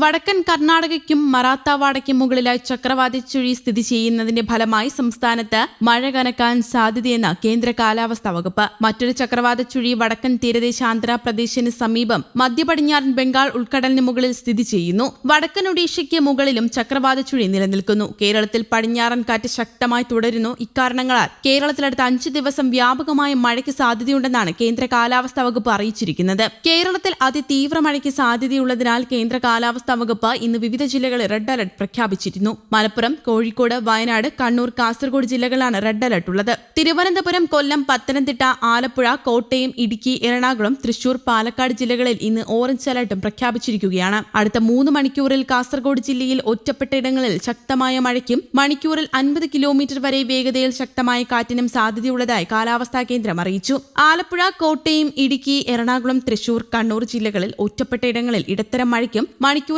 വടക്കൻ കർണാടകയ്ക്കും മറാത്താവാടയ്ക്കും മുകളിലായി ചക്രവാതി ചുഴി സ്ഥിതി ചെയ്യുന്നതിന്റെ ഫലമായി സംസ്ഥാനത്ത് മഴ കനക്കാൻ സാധ്യതയെന്ന് കേന്ദ്ര കാലാവസ്ഥാ വകുപ്പ്. മറ്റൊരു ചക്രവാത ചുഴി വടക്കൻ തീരദേശ ആന്ധ്രാപ്രദേശിന് സമീപം മധ്യപടിഞ്ഞാറൻ ബംഗാൾ ഉൾക്കടലിന് മുകളിൽ സ്ഥിതി ചെയ്യുന്നു. വടക്കൻ ഒഡീഷയ്ക്ക് മുകളിലും ചക്രവാത ചുഴി നിലനിൽക്കുന്നു. കേരളത്തിൽ പടിഞ്ഞാറൻ കാറ്റ് ശക്തമായി തുടരുന്നു. ഇക്കാരണങ്ങളാൽ കേരളത്തിലടുത്ത അഞ്ച് ദിവസം വ്യാപകമായ മഴയ്ക്ക് സാധ്യതയുണ്ടെന്നാണ് കേന്ദ്ര കാലാവസ്ഥാ വകുപ്പ് അറിയിച്ചിരിക്കുന്നത്. കേരളത്തിൽ അതിതീവ്ര മഴയ്ക്ക് സാധ്യതയുള്ളതിനാൽ കേന്ദ്ര കാലാവസ്ഥാ വകുപ്പ് ഇന്ന് വിവിധ ജില്ലകളിൽ റെഡ് അലർട്ട് പ്രഖ്യാപിച്ചിരുന്നു. മലപ്പുറം കോഴിക്കോട് വയനാട് കണ്ണൂർ കാസർഗോഡ് ജില്ലകളാണ് റെഡ് അലർട്ട് ഉള്ളത്. തിരുവനന്തപുരം കൊല്ലം പത്തനംതിട്ട ആലപ്പുഴ കോട്ടയം ഇടുക്കി എറണാകുളം തൃശൂർ പാലക്കാട് ജില്ലകളിൽ ഇന്ന് ഓറഞ്ച് അലർട്ടും പ്രഖ്യാപിച്ചിരിക്കുകയാണ്. അടുത്ത മൂന്ന് മണിക്കൂറിൽ കാസർഗോഡ് ജില്ലയിൽ ഒറ്റപ്പെട്ടയിടങ്ങളിൽ ശക്തമായ മഴയ്ക്കും മണിക്കൂറിൽ അൻപത് കിലോമീറ്റർ വരെ വേഗതയിൽ ശക്തമായ കാറ്റിനും സാധ്യതയുള്ളതായി കാലാവസ്ഥാ കേന്ദ്രം അറിയിച്ചു. ആലപ്പുഴ കോട്ടയം ഇടുക്കി എറണാകുളം തൃശൂർ കണ്ണൂർ ജില്ലകളിൽ ഒറ്റപ്പെട്ടയിടങ്ങളിൽ ഇടത്തരം മഴയ്ക്കും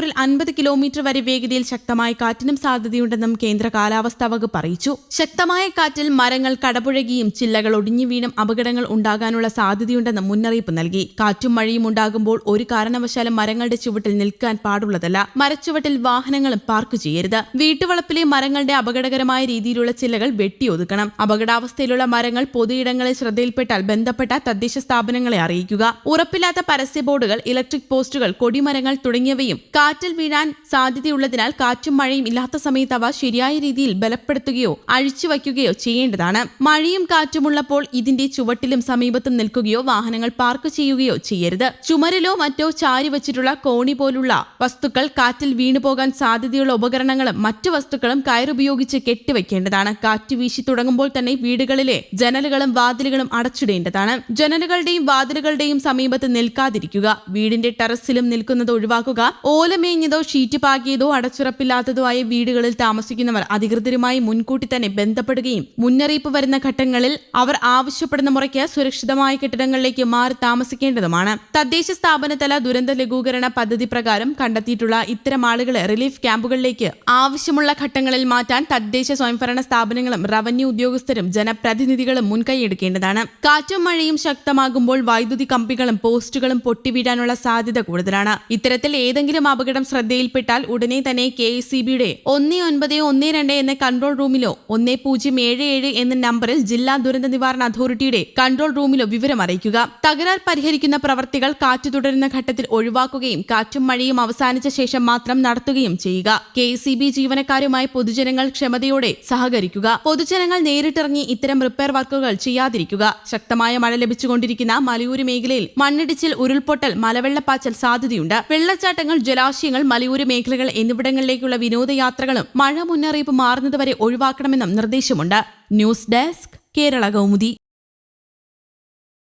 മണിക്കൂറിൽ അൻപത് കിലോമീറ്റർ വരെ വേഗതയിൽ ശക്തമായ കാറ്റിനും സാധ്യതയുണ്ടെന്നും കേന്ദ്ര കാലാവസ്ഥാ വകുപ്പ് അറിയിച്ചു. ശക്തമായ കാറ്റിൽ മരങ്ങൾ കടപുഴകിയും ചില്ലകൾ ഒടിഞ്ഞു വീണും അപകടങ്ങൾ ഉണ്ടാകാനുള്ള സാധ്യതയുണ്ടെന്നും മുന്നറിയിപ്പ് നൽകി. കാറ്റും മഴയും ഉണ്ടാകുമ്പോൾ ഒരു കാരണവശാലും മരങ്ങളുടെ ചുവട്ടിൽ നിൽക്കാൻ പാടുള്ളതല്ല. മരച്ചുവട്ടിൽ വാഹനങ്ങളും പാർക്ക് ചെയ്യരുത്. വീട്ടുവളപ്പിലെ മരങ്ങളുടെ അപകടകരമായ രീതിയിലുള്ള ചില്ലകൾ വെട്ടിയൊതുക്കണം അപകടാവസ്ഥയിലുള്ള മരങ്ങൾ പൊതുയിടങ്ങളിൽ ശ്രദ്ധയിൽപ്പെട്ടാൽ ബന്ധപ്പെട്ട തദ്ദേശ സ്ഥാപനങ്ങളെ അറിയിക്കുക. ഉറപ്പില്ലാത്ത പരസ്യ ബോർഡുകൾ ഇലക്ട്രിക് പോസ്റ്റുകൾ കൊടിമരങ്ങൾ തുടങ്ങിയവയും കാറ്റിൽ വീഴാൻ സാധ്യതയുള്ളതിനാൽ കാറ്റും മഴയും ഇല്ലാത്ത സമയത്ത് അവ ശരിയായ രീതിയിൽ ബലപ്പെടുത്തുകയോ അഴിച്ചു വയ്ക്കുകയോ ചെയ്യേണ്ടതാണ്. മഴയും കാറ്റുമുള്ളപ്പോൾ ഇതിന്റെ ചുവട്ടിലും സമീപത്തും നിൽക്കുകയോ വാഹനങ്ങൾ പാർക്ക് ചെയ്യുകയോ ചെയ്യരുത്. ചുമരിലോ മറ്റോ ചാരി വച്ചിട്ടുള്ള കോണി പോലുള്ള വസ്തുക്കൾ കാറ്റിൽ വീണുപോകാൻ സാധ്യതയുള്ള ഉപകരണങ്ങളും മറ്റു വസ്തുക്കളും കയറുപയോഗിച്ച് കെട്ടിവെക്കേണ്ടതാണ് കാറ്റ് വീശി തുടങ്ങുമ്പോൾ തന്നെ വീടുകളിലെ ജനലുകളും വാതിലുകളും അടച്ചിടേണ്ടതാണ്. ജനലുകളുടെയും വാതിലുകളുടെയും സമീപത്ത് നിൽക്കാതിരിക്കുക. വീടിന്റെ ടെറസിലും നിൽക്കുന്നത് ഒഴിവാക്കുക. ഓലമേഞ്ഞതോ ഷീറ്റ് പാകിയതോ അടച്ചുറപ്പില്ലാത്തതോ ആയ വീടുകളിൽ താമസിക്കുന്നവർ അധികൃതരുമായി മുൻകൂട്ടി തന്നെ ബന്ധപ്പെടുകയും മുന്നറിയിപ്പ് വരുന്ന ഘട്ടങ്ങളിൽ അവർ ആവശ്യപ്പെടുന്ന മുറയ്ക്ക് സുരക്ഷിതമായ കെട്ടിടങ്ങളിലേക്ക് മാറി താമസിക്കേണ്ടതുമാണ്. തദ്ദേശ സ്ഥാപനതല ദുരന്ത ലഘൂകരണ പദ്ധതി പ്രകാരം കണ്ടെത്തിയിട്ടുള്ള ഇത്തരം ആളുകളെ റിലീഫ് ക്യാമ്പുകളിലേക്ക് ആവശ്യമുള്ള ഘട്ടങ്ങളിൽ മാറ്റാൻ തദ്ദേശ സ്വയംഭരണ സ്ഥാപനങ്ങളും റവന്യൂ ഉദ്യോഗസ്ഥരും ജനപ്രതിനിധികളും മുൻകൈയെടുക്കേണ്ടതാണ്. കാറ്റും മഴയും ശക്തമാകുമ്പോൾ വൈദ്യുതി കമ്പികളും പോസ്റ്റുകളും പൊട്ടിവീഴാനുള്ള സാധ്യത കൂടുതലാണ്. ഇത്തരത്തിൽ ഏതെങ്കിലും അപകടം ശ്രദ്ധയിൽപ്പെട്ടാൽ ഉടനെ തന്നെ കെ എസ് സി ബിയുടെ ഒന്ന് ഒൻപത് ഒന്ന് രണ്ട് എന്ന കൺട്രോൾ റൂമിലോ ഒന്ന് പൂജ്യം ഏഴ് ഏഴ് എന്ന നമ്പറിൽ ജില്ലാ ദുരന്ത നിവാരണ അതോറിറ്റിയുടെ കൺട്രോൾ റൂമിലോ വിവരം അറിയിക്കുക. തകരാർ പരിഹരിക്കുന്ന പ്രവർത്തികൾ കാറ്റ് തുടരുന്ന ഘട്ടത്തിൽ ഒഴിവാക്കുകയും കാറ്റും മഴയും അവസാനിച്ച ശേഷം മാത്രം നടത്തുകയും ചെയ്യുക. കെ സി ബി ജീവനക്കാരുമായി പൊതുജനങ്ങൾ ക്ഷമതയോടെ സഹകരിക്കുക. പൊതുജനങ്ങൾ നേരിട്ടിറങ്ങി ഇത്തരം റിപ്പയർ വർക്കുകൾ ചെയ്യാതിരിക്കുക. ശക്തമായ മഴ ലഭിച്ചുകൊണ്ടിരിക്കുന്ന മലയൂര് മേഖലയിൽ മണ്ണിടിച്ചിൽ ഉരുൾപൊട്ടൽ മലവെള്ളപ്പാച്ചൽ സാധ്യതയുണ്ട്. വെള്ളച്ചാട്ടങ്ങൾ ജലാശയങ്ങൾ മലയോര മേഖലകൾ എന്നിവിടങ്ങളിലേക്കുള്ള വിനോദയാത്രകളും മഴ മുന്നറിയിപ്പ് മാറുന്നതുവരെ ഒഴിവാക്കണമെന്നും നിർദ്ദേശമുണ്ട്. News desk Kerala Kaumudi.